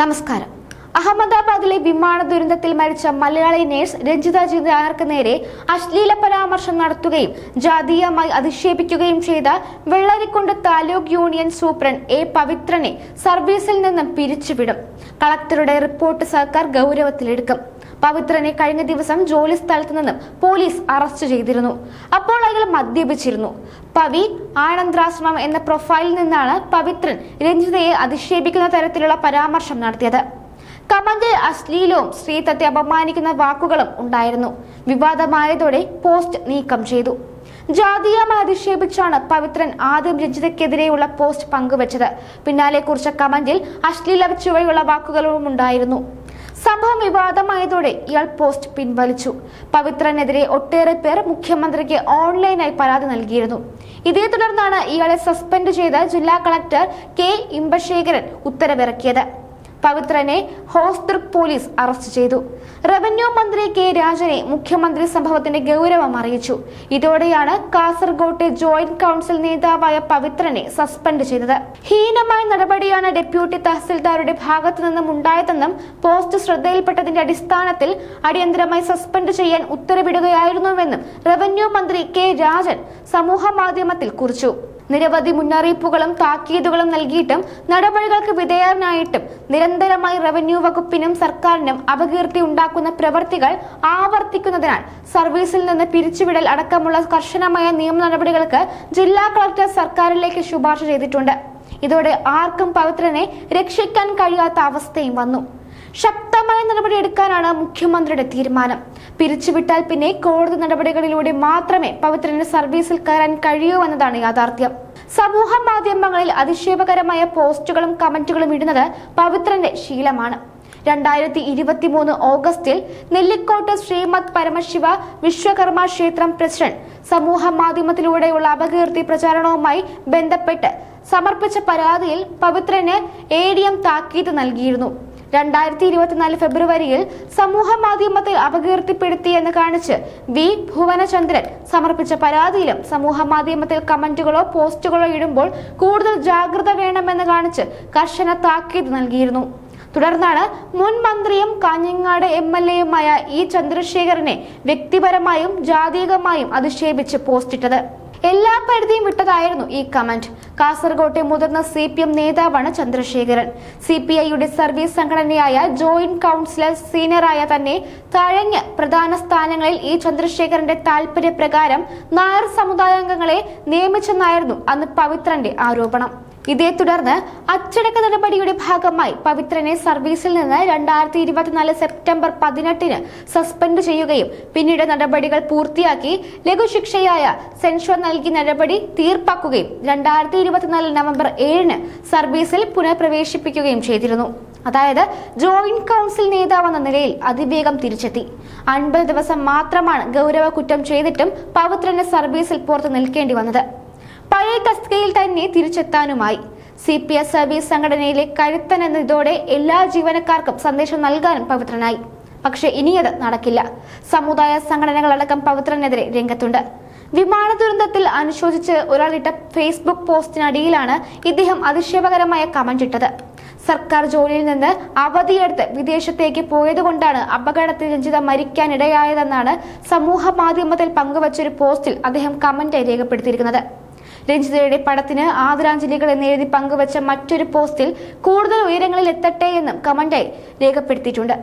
നമസ്കാരം. അഹമ്മദാബാദിലെ വിമാന ദുരന്തത്തിൽ മരിച്ച മലയാളി നേഴ്സ് രഞ്ജിത ജിതാർക്ക് നേരെ അശ്ലീല പരാമർശം നടത്തുകയും ജാതീയമായി അധിക്ഷേപിക്കുകയും ചെയ്ത Vellarikundu taluk union superintendent A പവിത്രനെ സർവീസിൽ നിന്നും പിരിച്ചുവിടും. കളക്ടറുടെ റിപ്പോർട്ട് സർക്കാർ ഗൗരവത്തിലെടുക്കും. പവിത്രനെ കഴിഞ്ഞ ദിവസം ജോലി സ്ഥലത്ത് നിന്നും പോലീസ് അറസ്റ്റ് ചെയ്തിരുന്നു. അപ്പോൾ അയാൾ മദ്യപിച്ചിരുന്നു. പവി ആനന്ദ്രാശ്രമം എന്ന പ്രൊഫൈലിൽ നിന്നാണ് പവിത്രൻ രഞ്ജിതയെ അധിക്ഷേപിക്കുന്ന തരത്തിലുള്ള പരാമർശം നടത്തിയത്. കമന്റിൽ അശ്ലീലവും സ്ത്രീത്വത്തെ അപമാനിക്കുന്ന വാക്കുകളും ഉണ്ടായിരുന്നു. വിവാദമായതോടെ പോസ്റ്റ് നീക്കം ചെയ്തു. ജാതീയമായി അധിക്ഷേപിച്ചാണ് പവിത്രൻ ആദ്യം രഞ്ജിതയ്ക്കെതിരെയുള്ള പോസ്റ്റ് പങ്കുവച്ചത്. പിന്നാലെ കുറിച്ച കമന്റിൽ അശ്ലീല ചുവയുള്ള വാക്കുകളും ഉണ്ടായിരുന്നു സംഭവം വിവാദമായതോടെ ഇയാൾ പോസ്റ്റ് പിൻവലിച്ചു. പവിത്രനെതിരെ ഒട്ടേറെ പേർ മുഖ്യമന്ത്രിക്ക് ഓൺലൈനായി പരാതി നൽകിയിരുന്നു. ഇതേ തുടർന്നാണ് ഇയാളെ സസ്പെൻഡ് ചെയ്ത ജില്ലാ കളക്ടർ കെ ഇമ്പശേഖരൻ ഉത്തരവിറക്കിയത്. പവിത്രനെ ഹോസ്തൃക് പോലീസ് അറസ്റ്റ് ചെയ്തു. റവന്യൂ മന്ത്രി കെ രാജനെ മുഖ്യമന്ത്രി സംഭവത്തിന്റെ ഗൗരവം അറിയിച്ചു. ഇതോടെയാണ് കാസർഗോട്ടെ ജോയിന്റ് കൗൺസിൽ നേതാവായ പവിത്രനെ സസ്പെൻഡ് ചെയ്തത്. ഹീനമായ നടപടിയാണ് ഡെപ്യൂട്ടി തഹസിൽദാരുടെ ഭാഗത്തു നിന്നും ഉണ്ടായതെന്നും പോസ്റ്റ് ശ്രദ്ധയിൽപ്പെട്ടതിന്റെ അടിസ്ഥാനത്തിൽ അടിയന്തരമായി സസ്പെൻഡ് ചെയ്യാൻ ഉത്തരവിടുകയായിരുന്നുവെന്നും റവന്യൂ മന്ത്രി കെ രാജൻ സമൂഹ മാധ്യമത്തിൽ കുറിച്ചു. നിരവധി മുന്നറിയിപ്പുകളും താക്കീതുകളും നൽകിയിട്ടും നടപടികൾക്ക് വിധേയനായിട്ടും നിരന്തരമായി റവന്യൂ വകുപ്പിനും സർക്കാരിനും അപകീർത്തി ഉണ്ടാക്കുന്ന പ്രവൃത്തികൾ ആവർത്തിക്കുന്നതിനാൽ സർവീസിൽ നിന്ന് പിരിച്ചുവിടൽ അടക്കമുള്ള കർശനമായ നിയമ നടപടികൾക്ക് ജില്ലാ കളക്ടർ സർക്കാരിലേക്ക് ശുപാർശ ചെയ്തിട്ടുണ്ട്. ഇതോടെ ആർക്കും പവിത്രനെ രക്ഷിക്കാൻ കഴിയാത്ത അവസ്ഥയും വന്നു. ശക്തമായ നടപടിയെടുക്കാനാണ് മുഖ്യമന്ത്രിയുടെ തീരുമാനം. പിരിച്ചുവിട്ടാൽ പിന്നെ കോടതി നടപടികളിലൂടെ മാത്രമേ പവിത്രന് സർവീസിൽ കയറാൻ കഴിയൂ എന്നതാണ് യാഥാർത്ഥ്യം. സമൂഹ മാധ്യമങ്ങളിൽ അതിക്ഷേപകരമായ പോസ്റ്റുകളും കമന്റുകളും ഇടുന്നത് പവിത്രന്റെ ശീലമാണ്. രണ്ടായിരത്തി ഇരുപത്തി മൂന്ന് ഓഗസ്റ്റിൽ നെല്ലിക്കോട്ട് ശ്രീമദ് പരമശിവ വിശ്വകർമ്മ ക്ഷേത്രം പ്രസിഡന്റ് സമൂഹ മാധ്യമത്തിലൂടെയുള്ള അപകീർത്തി പ്രചാരണവുമായി ബന്ധപ്പെട്ട് സമർപ്പിച്ച പരാതിയിൽ പവിത്രന് എ ഡി എം താക്കീത് നൽകിയിരുന്നു. രണ്ടായിരത്തി ഇരുപത്തിനാല് ഫെബ്രുവരിയിൽ സമൂഹ മാധ്യമത്തിൽ അപകീർത്തിപ്പെടുത്തി എന്ന് കാണിച്ച് വി ഭുവനചന്ദ്രൻ സമർപ്പിച്ച പരാതിയിലും സമൂഹ മാധ്യമത്തിൽ കമന്റുകളോ പോസ്റ്റുകളോ ഇടുമ്പോൾ കൂടുതൽ ജാഗ്രത വേണമെന്ന് കാണിച്ച് കർശന താക്കീത് നൽകിയിരുന്നു. തുടർന്നാണ് മുൻ മന്ത്രിയും കാഞ്ഞങ്ങാട് എം എൽ എയുമായ ഇ ചന്ദ്രശേഖരനെ വ്യക്തിപരമായും ജാതീയമായും അധിക്ഷേപിച്ച് പോസ്റ്റിട്ടത്. എല്ലാ പരിധിയും വിട്ടതായിരുന്നു ഈ കമന്റ്. കാസർകോട്ടെ മുതിർന്ന സി പി എം നേതാവാണ് ചന്ദ്രശേഖരൻ. സി പി ഐയുടെ സർവീസ് സംഘടനയായ ജോയിന്റ് കൗൺസിലർ സീനിയറായ തന്നെ തഴഞ്ഞ് പ്രധാന സ്ഥാനങ്ങളിൽ ഈ ചന്ദ്രശേഖരന്റെ താൽപര്യപ്രകാരം നായർ സമുദായാംഗങ്ങളെ നിയമിച്ചെന്നായിരുന്നു അന്ന് പവിത്രന്റെ ആരോപണം. ഇതേ തുടർന്ന് അച്ചടക്ക നടപടിയുടെ ഭാഗമായി പവിത്രനെ സർവീസിൽ നിന്ന് രണ്ടായിരത്തി ഇരുപത്തിനാല് സെപ്റ്റംബർ പതിനെട്ടിന് സസ്പെൻഡ് ചെയ്യുകയും പിന്നീട് നടപടികൾ പൂർത്തിയാക്കി ലഘുശിക്ഷയായ സെൻഷർ നൽകി നടപടി തീർപ്പാക്കുകയും രണ്ടായിരത്തി ഇരുപത്തിനാല് നവംബർ ഏഴിന് സർവീസിൽ പുനഃപ്രവേശിപ്പിക്കുകയും ചെയ്തിരുന്നു. അതായത് ജോയിന്റ് കൗൺസിൽ നേതാവെന്ന നിലയിൽ അതിവേഗം തിരിച്ചെത്തി. അൻപത് ദിവസം മാത്രമാണ് ഗൗരവ കുറ്റം ചെയ്തിട്ടും പവിത്രന് സർവീസിൽ പുറത്തു നിൽക്കേണ്ടി വന്നത്. പഴയ തസ്തികയിൽ തന്നെ തിരിച്ചെത്താനുമായി. സി പി എസ് സർവീസ് സംഘടനയിലെ കരുത്തൻ എന്നതോടെ എല്ലാ ജീവനക്കാർക്കും സന്ദേശം നൽകാനും പവിത്രനായി. പക്ഷെ ഇനിയത് നടക്കില്ല. സമുദായ സംഘടനകളടക്കം പവിത്രനെതിരെ രംഗത്തുണ്ട്. വിമാന ദുരന്തത്തിൽ അനുശോചിച്ച് ഒരാളിട്ട ഫേസ്ബുക്ക് പോസ്റ്റിനടിയിലാണ് ഇദ്ദേഹം അതിശയകരമായ കമന്റ് ഇട്ടത്. സർക്കാർ ജോലിയിൽ നിന്ന് അവധിയെടുത്ത് വിദേശത്തേക്ക് പോയതുകൊണ്ടാണ് അപകടത്തിൽ രഞ്ജിത മരിക്കാനിടയായതെന്നാണ് സമൂഹ മാധ്യമത്തിൽ പങ്കുവച്ചൊരു പോസ്റ്റിൽ അദ്ദേഹം കമന്റ് രേഖപ്പെടുത്തിയിരിക്കുന്നത്. രഞ്ജിതയുടെ പടത്തിന് ആദരാഞ്ജലികൾ എന്നെഴുതി പങ്കുവച്ച മറ്റൊരു പോസ്റ്റിൽ കൂടുതൽ ഉയരങ്ങളിൽ എത്തട്ടെ എന്നും കമന്റായി രേഖപ്പെടുത്തിയിട്ടുണ്ട്.